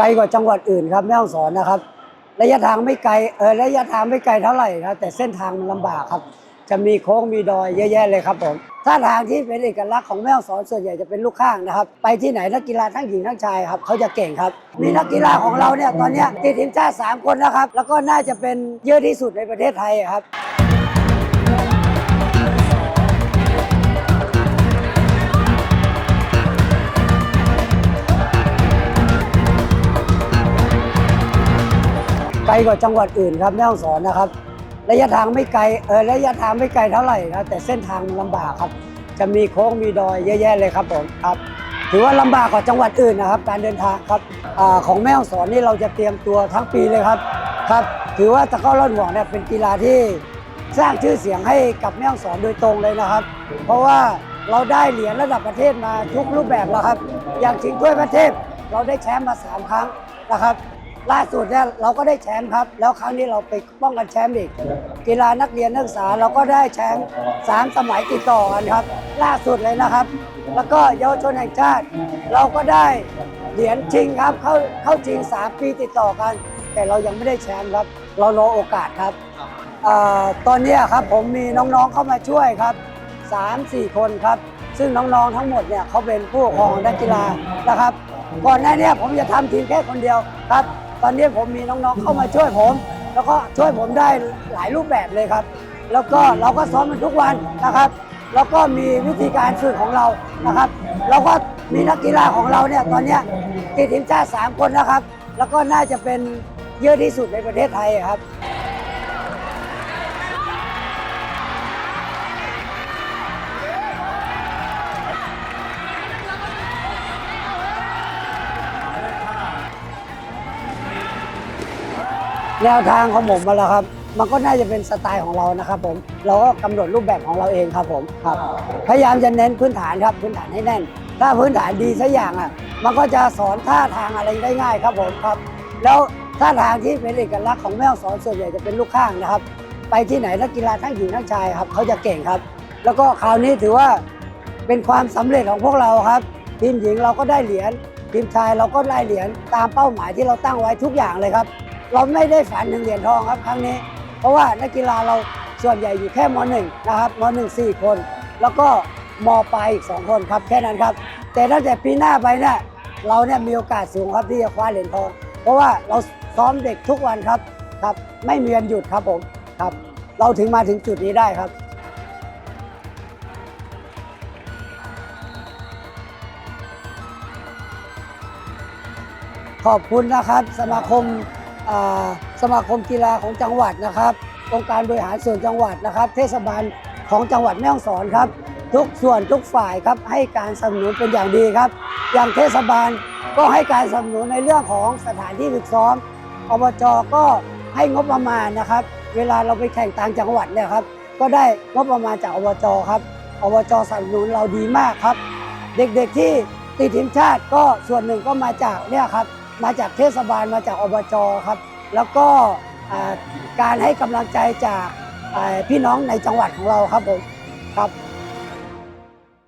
ไกลกว่าจังหวัดอื่นครับแม่ฮ่องสอนนะครับ ระยะทางไม่ไกลเออระยะทางไม่ไกลเท่าไหร่ครับ แต่เส้นทางมันลำบากครับ จะมีโค้งมีดอยเยอะแยะเลยครับผมท่าทางที่เป็นเอกลักษณ์ของแม่ฮ่องสอนส่วนใหญ่จะเป็นลูกข้างนะครับ ไปที่ไหนนักกีฬาทั้งหญิงทั้งชายครับเขาจะเก่งครับ มีนักกีฬาของเราเนี่ยตอนเนี้ยติดทีมชาติสามคนนะครับ แล้วก็น่าจะเป็นเยอะที่สุดในประเทศไทยครับ กลกว่าจังหวัดอื่นครับแม่ฮ่องสอนนะครับ ระยะทางไม่ไกลเออระยะทางไม่ไกลเท่าไหร่ครับ แต่เส้นทางมันลำบากครับ จะมีโค้งมีดอยเยอะแยะเลยครับผมครับ ถือว่าลำบากกว่าจังหวัดอื่นนะครับ การเดินทางครับอของแม่ฮ่องสอนนี่เราจะเตรียมตัวทั้งปีเลยครับครับ ถือว่าตะก้อร่อนหวงเนี่ยเป็นกีฬาที่สร้างชื่อเสียงให้กับแม่ฮ่องสอนโดยตรงเลยนะครับ เพราะว่าเราได้เหรียญระดับประเทศมาทุกรูปแบบแล้วครับ อย่างชิงถ้วยประเทศเราได้แชมป์มาสามครั้งนะครับ ล่าสุดเนี่ยเราก็ได้แชมป์ครับ แล้วครั้งนี้เราไปป้องกันแชมป์อีก กีฬานักเรียนนักศึกษาเราก็ได้แชมป์สามสมัยติดต่อกันครับ ล่าสุดเลยนะครับ แล้วก็เยาวชนแห่งชาติ เราก็ได้เหรียญชิงครับเข้าเข้าชิงสามปีติดต่อกัน แต่เรายังไม่ได้แชมป์ครับ เรารอโอกาสครับอตอนนี้ครับผมมีน้องๆเข้ามาช่วยครับ3 4คนครับ ซึ่งน้องๆทั้งหมดเนี่ยเขาเป็นผู้ปกครองนักกีฬานะครับ ก่อนหน้าเนี้ผมจะทำทีมแค่คนเดียวครับ ตอนนี้ผมมีน้องๆเข้ามาช่วยผม แล้วก็ช่วยผมได้หลายรูปแบบเลยครับ แล้วก็เราก็ซ้อมมันทุกวันนะครับ แล้วก็มีวิธีการฝึกของเรานะครับ แล้วก็มีนักกีฬาของเราเนี่ยตอนนี้ติดทีมชาติสามคนนะครับ แล้วก็น่าจะเป็นเยอะที่สุดในประเทศไทยครับ แนวทางของผมมาแล้วครับ มันก็น่าจะเป็นสไตล์ของเรานะครับผม เราก็กำหนดรูปแบบของเราเองครับผมครับ พยายามจะเน้นพื้นฐานครับ พื้นฐานให้แน่น ถ้าพื้นฐานดีสักอย่างอะ มันก็จะสอนท่าทางอะไรได้ง่ายครับผมครับ แล้วท่าทางที่เป็นเอกลักษณ์ของแม่ฮ่องสอนส่วนใหญ่จะเป็นลูกข้างนะครับ ไปที่ไหนนักกีฬาทั้งหญิงทั้งชายครับเขาจะเก่งครับ แล้วก็คราวนี้ถือว่าเป็นความสำเร็จของพวกเราครับ ทีมหญิงเราก็ได้เหรียญทีมชายเราก็ได้เหรียญตามเป้าหมายที่เราตั้งไว้ทุกอย่างเลยครับ เราไม่ได้ฝันถึงเหรียญทองครับครั้งนี้ เพราะว่านักกีฬาเราส่วนใหญ่อยู่แค่มหนึ่งนะครับมหนึ่งสี่คน แล้วก็มปลายอีกสองคนครับแค่นั้นครับ แต่ตั้งแต่ปีหน้าไปเนี่ยเราเนี่ยมีโอกาสสูงครับที่จะคว้าเหรียญทอง เพราะว่าเราซ้อมเด็กทุกวันครับครับ ไม่มีวันหยุดครับผมครับ เราถึงมาถึงจุดนี้ได้ครับขอบคุณนะครับสมาคม สมาคมกีฬาของจังหวัดนะครับองค์การบริหารส่วนจังหวัดนะครับ เทศบาลของจังหวัดแม่ฮ่องสอนครับ ทุกส่วนทุกฝ่ายครับให้การสนับสนุนเป็นอย่างดีครับ อย่างเทศบาลก็ให้การสนับสนุนในเรื่องของสถานที่ฝึกซ้อมอบจก็ให้งบประมาณนะครับ เวลาเราไปแข่งต่างจังหวัดเนี่ยครับ ก็ได้งบประมาณจากอบจครับอบจสนับสนุนเราดีมากครับ เด็กๆที่ติดทีมชาติก็ส่วนหนึ่งก็มาจากเนี่ยครับ มาจากเทศบาลมาจากอบจครับ แล้วก็การให้กำลังใจจากพี่น้องในจังหวัดของเราครับผมครับ